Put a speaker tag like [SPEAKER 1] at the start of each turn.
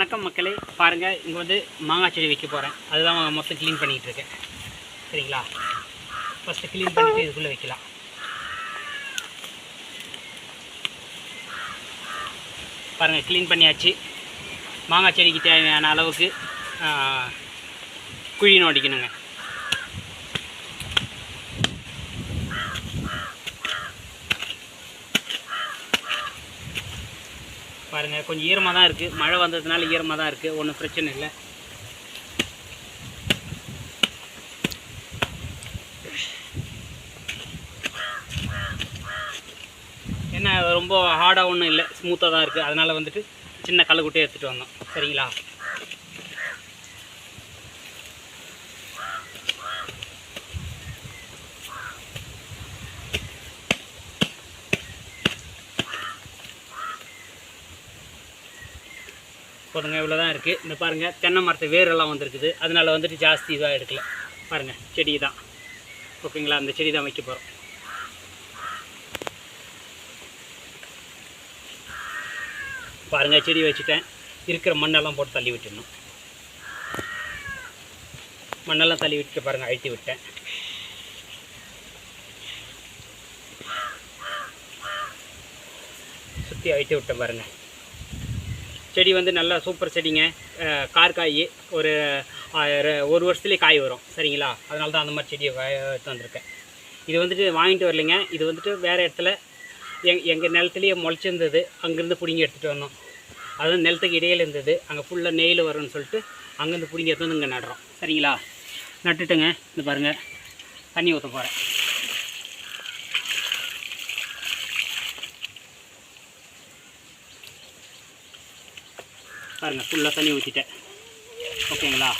[SPEAKER 1] வணக்கம் மக்களே. பாருங்கள் இங்கே வந்து மாங்காய் செடி வைக்க போகிறேன் அதுதான் மொத்தம் க்ளீன் பண்ணிகிட்டு இருக்கேன். சரிங்களா? ஃபஸ்ட்டு க்ளீன் பண்ணிவிட்டு இதுக்குள்ளே வைக்கலாம். பாருங்கள் க்ளீன் பண்ணியாச்சு. மாங்காய் செடிக்கு தேவையான அளவுக்கு குழி நோண்டிக்கணுங்க. பாருங்கள் கொஞ்சம் ஈரமாக தான் இருக்குது மழை வந்ததுனால ஈரமாக தான் இருக்குது ஒன்றும் பிரச்சனை இல்லை. என்ன ரொம்ப ஹார்டாக ஒன்றும் இல்லை. ஸ்மூத்தாக தான் இருக்குது அதனால் வந்துட்டு சின்ன கல்லுக்குட்டியே எடுத்துகிட்டு வந்தோம். சரிங்களா? போதுங்க இவ்வளோ தான் இருக்குது இந்த பாருங்கள் தென்னை மரத்து வேரெல்லாம் வந்திருக்குது. அதனால வந்துட்டு ஜாஸ்தி இதாக எடுக்கல. பாருங்கள் செடி தான் ஓகேங்களா? அந்த செடி தான் வைக்க போகிறோம் பாருங்கள் செடி வச்சுட்டேன். இருக்கிற மண்ணெல்லாம் போட்டு தள்ளி விட்டுடணும். மண்ணெல்லாம் தள்ளி விட்டுட்டு பாருங்கள் அழுத்தி விட்டேன். சுற்றி அழுத்தி விட்டேன் பாருங்கள் செடி வந்து நல்லா சூப்பர் செடிங்க. கார் காய் ஒரு ஒரு வருஷத்துலேயே காய் வரும். சரிங்களா? அதனால தான் அந்த மாதிரி செடியை வ- எடுத்து வந்திருக்கேன். இது வந்துட்டு வாங்கிட்டு வரலைங்க. இது வந்துட்டு வேறு இடத்துல எங் எங்கள் நிலத்துலேயே முளைச்சிருந்தது. அங்கேருந்து பிடுங்கி எடுத்துகிட்டு வந்தோம். அதுவும் நிலத்துக்கு இடையில இருந்தது. அங்கே ஃபுல்லாக நெயில் வரும்னு சொல்லிட்டு அங்கேருந்து பிடுங்கி எடுத்து வந்து இங்கே நடுறோம். சரிங்களா? நட்டுட்டுங்க. இந்த பாருங்கள் தண்ணி ஊற்ற போகிறேன் பாருங்கள் ஃபுல்லாக தண்ணி ஊற்றிட்டேன் ஓகேங்களா?